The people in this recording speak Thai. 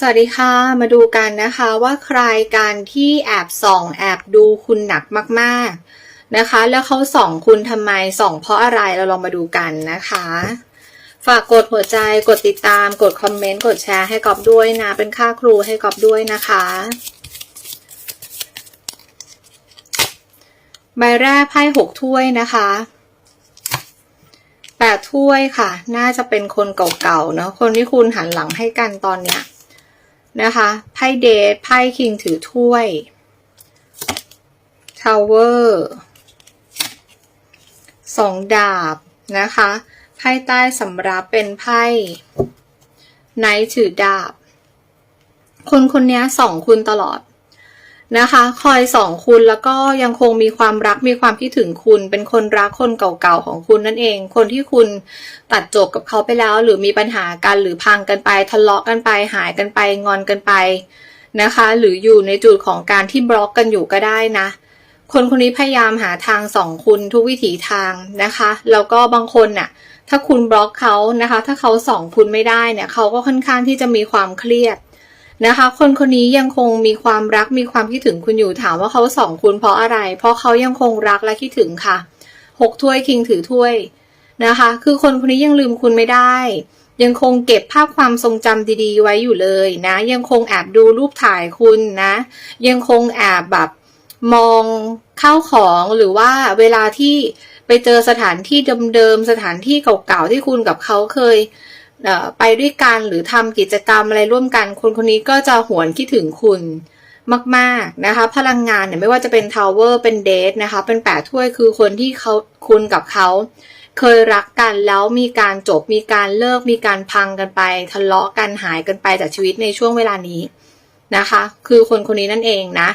สวัสดีค่ะ มาดูกันนะคะว่าใครกันที่แอบส่องแอบดูคุณหนักมากๆนะคะ แล้วเขาส่องคุณทำไมส่องเพราะอะไรเราลองมาดูกันนะคะ ฝากกดหัวใจกดติดตามกดคอมเมนต์กดแชร์ให้กอบด้วยนะ เป็นค่าครูให้กอบด้วยนะคะใบแรกไพ่หกถ้วยนะคะแปดถ้วยค่ะ น่าจะเป็นคนเก่าๆเนาะคนที่คุณหันหลังให้กันตอนเนี้ย นะคะไพ่เดทไพ่คิงถือถ้วยทาวเวอร์สองดาบนะคะไพ่ใต้สำรับเป็นไพ่ไนท์ถือดาบ คนคนนี้ส่องคุณตลอด นะคะ คอยส่องคุณแล้วก็ยังคงมีความรักมีความคิดถึงคุณ เป็นคนรักคนเก่าๆของคุณนั่นเอง คนที่คุณตัดจบกับเขาไปแล้ว หรือมีปัญหากันหรือพังกันไป ทะเลาะกันไปหายกันไปงอนกันไปนะคะ หรืออยู่ในจุดของการที่บล็อกกันอยู่ก็ได้นะ คนคนนี้พยายามหาทางส่องคุณทุกวิถีทางนะคะ แล้วก็บางคนน่ะถ้าคุณบล็อกเขานะคะ ถ้าเขาส่องคุณไม่ได้เนี่ยเขาก็ค่อนข้างที่จะมีความเครียด นะคะ คนคนนี้ยังคงมีความรักมีความคิดถึงคุณอยู่ถามว่าเขาสองคุณเพราะอะไร เพราะเขายังคงรักและคิดถึงค่ะหกถ้วยคิงถือถ้วยนะคะ คือคนคนนี้ยังลืมคุณไม่ได้ ยังคงเก็บภาพความทรงจำดีๆ ไว้อยู่เลยนะ ยังคงแอบดูรูปถ่ายคุณนะ ยังคงแอบแบบมองข้าวของหรือว่าเวลาที่ไปเจอสถานที่เดิมๆสถานที่เก่าๆที่คุณกับเขาเคย ไปด้วยกันหรือทำกิจกรรมอะไรร่วมกัน คนคนนี้ก็จะหวนคิดถึงคุณมาก ๆ นะคะ พลังงานเนี่ยไม่ว่าจะเป็นทาวเวอร์เป็นเดทนะคะ เป็นแปดถ้วยคือคนที่เขาคุณกับเขาเคยรักกันแล้วมีการจบมีการเลิกมีการพังกันไป ทะเลาะกันหายกันไปจากชีวิตในช่วงเวลานี้นะคะ คือคนคนนี้นั่นเองนะ